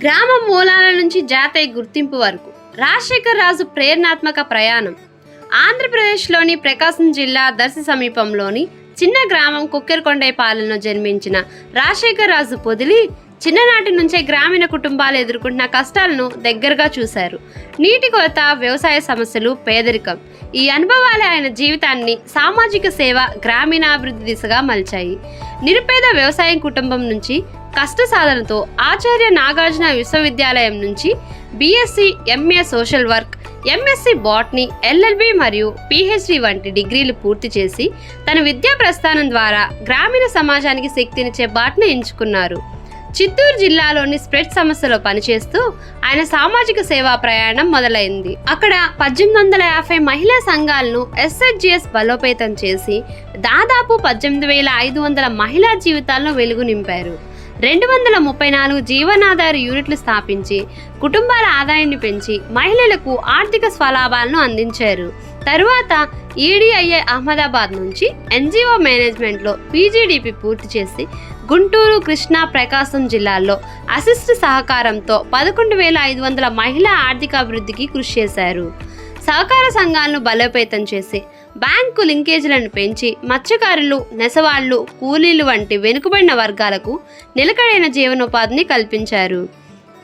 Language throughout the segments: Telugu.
గ్రామం మూలాల నుంచి జాతీయ గుర్తింపు వరకు. రాజశేఖర్ రాజు ప్రేరణాత్మక ప్రయాణం. ఆంధ్రప్రదేశ్లోని ప్రకాశం జిల్లా దర్శి సమీపంలోని చిన్న గ్రామం కుక్కెరకొండైపాలెంలో జన్మించిన రాజశేఖర్ రాజు పొదిలి చిన్ననాటి నుంచే గ్రామీణ కుటుంబాలు ఎదుర్కొంటున్న కష్టాలను దగ్గరగా చూశారు. నీటి కొరత వ్యవసాయ సమస్యలు పేదరికం. ఈ అనుభవాలే ఆయన జీవితాన్ని సామాజిక సేవ గ్రామీణాభివృద్ధి దిశగా మలిచాయి. నిరుపేద వ్యవసాయం కుటుంబం నుంచి కష్ట సాధనతో ఆచార్య నాగార్జున విశ్వవిద్యాలయం నుంచి BSc MA social work MSc botany LLB మరియు పిహెచ్డి వంటి డిగ్రీలు పూర్తి చేసి తన విద్యా ప్రస్థానం ద్వారా గ్రామీణ సమాజానికి శక్తినిచ్చే బాటను ఎంచుకున్నారు. చిత్తూరు జిల్లాలోని స్ప్రెడ్ సమస్యలో పనిచేస్తూ ఆయన సామాజిక సేవా ప్రయాణం మొదలైంది. అక్కడ పద్దెనిమిది వందల యాభై మహిళా సంఘాలను ఎస్హెచ్జిఎస్ బలోపేతం చేసి దాదాపు పద్దెనిమిది వేల ఐదు వందల మహిళా జీవితాలను వెలుగు నింపారు. రెండు వందల ముప్పై నాలుగు జీవనాధార యూనిట్లు స్థాపించి కుటుంబాల ఆదాయాన్ని పెంచి మహిళలకు ఆర్థిక స్వలాభాలను అందించారు. తరువాత ఈడీఐఏ అహ్మదాబాద్ నుంచి ఎన్జిఓ మేనేజ్మెంట్లో పీజీడీపీ పూర్తి చేసి గుంటూరు కృష్ణా ప్రకాశం జిల్లాల్లో అసిస్ట్ సహకారంతో పదకొండు వేల ఐదు వందల మహిళా ఆర్థికాభివృద్ధికి కృషి చేశారు. సహకార సంఘాలను బలోపేతం చేసి బ్యాంకు లింకేజీలను పెంచి మత్స్యకారులు నెసవాళ్ళు కూలీలు వంటి వెనుకబడిన వర్గాలకు నిలకడైన జీవనోపాధిని కల్పించారు.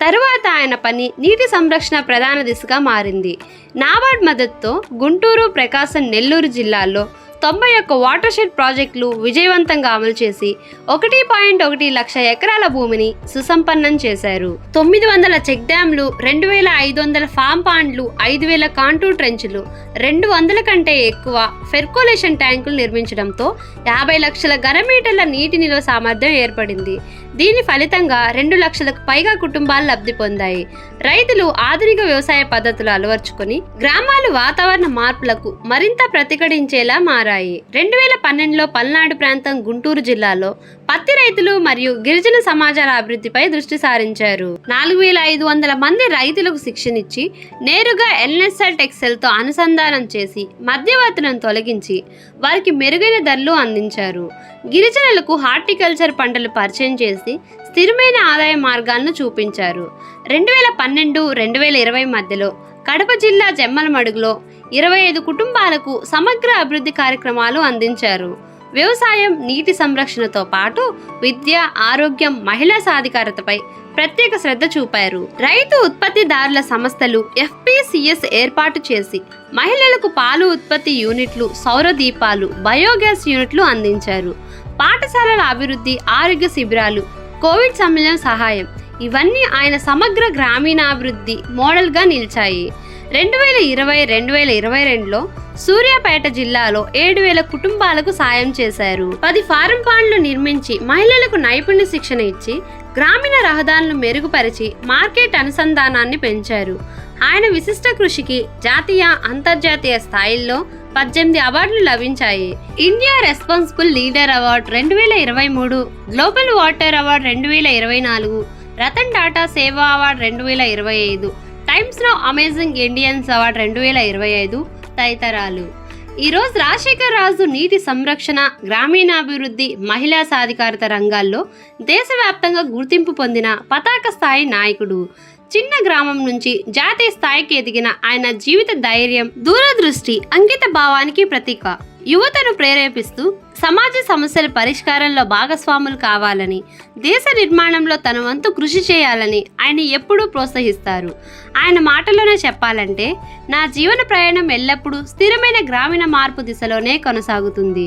తరువాత ఆయన పని నీటి సంరక్షణ ప్రధాన దిశగా మారింది. నాబార్డ్ మద్దతుతో గుంటూరు ప్రకాశం నెల్లూరు జిల్లాల్లో తొంభై ఒక్క వాటర్ షెడ్ ప్రాజెక్టులు విజయవంతంగా అమలు చేసి ఒకటి పాయింట్ ఒకటి లక్ష ఎకరాల భూమిని సుసంపన్నం చేశారు. తొమ్మిది వందల చెక్ డ్యాంలు రెండు వేల ఐదు వందల ఫామ్ పాండ్లు ఐదు వేల కాంటూర్ ట్రెంచ్లు రెండు వందల కంటే ఎక్కువ ఫెర్కోలేషన్ ట్యాంకులు నిర్మించడంతో యాభై లక్షల గరమీటర్ల నీటి నిల్వ సామర్థ్యం ఏర్పడింది. దీని ఫలితంగా రెండు లక్షలకు పైగా కుటుంబాలు లబ్ధి పొందాయి. రైతులు ఆధునిక వ్యవసాయ పద్ధతులు అలవర్చుకొని గ్రామాలు వాతావరణ మార్పులకు మరింత ప్రతిఘటించేలా మారాయి. రెండు వేల పన్నెండులో పల్నాడు ప్రాంతం గుంటూరు జిల్లాలో పత్తి రైతులు మరియు గిరిజన సమాజాల అభివృద్ధిపై దృష్టి సారించారు. నాలుగు వేల ఐదు వందల మంది రైతులకు శిక్షణిచ్చి నేరుగా ఎల్ఎస్ఎల్ టెక్సెల్తో అనుసంధానం చేసి మధ్యవర్తులను తొలగించి వారికి మెరుగైన ధరలు అందించారు. గిరిజనులకు హార్టికల్చర్ పంటలు పరిచయం చేసి స్థిరమైన ఆదాయ మార్గాలను చూపించారు. రెండు వేల పన్నెండు రెండు వేల ఇరవై మధ్యలో కడప జిల్లా జమ్మలమడుగులో ఇరవై ఐదు కుటుంబాలకు సమగ్ర అభివృద్ధి కార్యక్రమాలు అందించారు. వ్యవసాయం నీటి సంరక్షణతో పాటు విద్య ఆరోగ్యం మహిళా సాధికారతపై ప్రత్యేక శ్రద్ధ చూపారు. రైతు ఉత్పత్తిదారుల సంస్థలు ఎఫ్పిసిఎస్ ఏర్పాటు చేసి మహిళలకు పాలు ఉత్పత్తి యూనిట్లు సౌర దీపాలు బయోగ్యాస్ యూనిట్లు అందించారు. పాఠశాలల అభివృద్ధి ఆరోగ్య శిబిరాలు కోవిడ్ సమయం సహాయం ఇవన్నీ ఆయన సమగ్ర గ్రామీణాభివృద్ధి మోడల్గా నిలిచాయి. రెండు వేల ఇరవై రెండు వేల ఇరవై రెండులో సూర్యాపేట జిల్లాలో ఏడు వేల కుటుంబాలకు సాయం చేశారు. పది ఫారం పాండ్లు నిర్మించి మహిళలకు నైపుణ్య శిక్షణ ఇచ్చి గ్రామీణ రహదారులను మెరుగుపరిచి మార్కెట్ అనుసంధానాన్ని పెంచారు. ఆయన విశిష్ట కృషికి జాతీయ అంతర్జాతీయ స్థాయిల్లో పద్దెనిమిది అవార్డులు లభించాయి. ఇండియా రెస్పాన్సిబుల్ లీడర్ అవార్డు రెండు వేల ఇరవై మూడు గ్లోబల్ వాటర్ అవార్డు రెండు వేల ఇరవై నాలుగు రతన్ టాటా సేవా అవార్డు రెండు వేల ఇరవై ఐదు టైమ్స్లో అమేజింగ్ ఇండియన్స్ అవార్డు రెండు వేల ఇరవై ఐదు తదితరాలు. ఈరోజు రాజశేఖర్ రాజు నీటి సంరక్షణ గ్రామీణాభివృద్ధి మహిళా సాధికారత రంగాల్లో దేశవ్యాప్తంగా గుర్తింపు పొందిన పతాక స్థాయి నాయకుడు. చిన్న గ్రామం నుంచి జాతీయ స్థాయికి ఎదిగిన ఆయన జీవిత ధైర్యం దూరదృష్టి అంకిత భావానికి ప్రతీక. యువతను ప్రేరేపిస్తూ సమాజ సమస్యల పరిష్కారంలో భాగస్వాములు కావాలని దేశ నిర్మాణంలో తన వంతు కృషి చేయాలని ఆయన ఎప్పుడూ ప్రోత్సహిస్తారు. ఆయన మాటలోనే చెప్పాలంటే నా జీవన ప్రయాణం ఎల్లప్పుడూ స్థిరమైన గ్రామీణ మార్పు దిశలోనే కొనసాగుతుంది.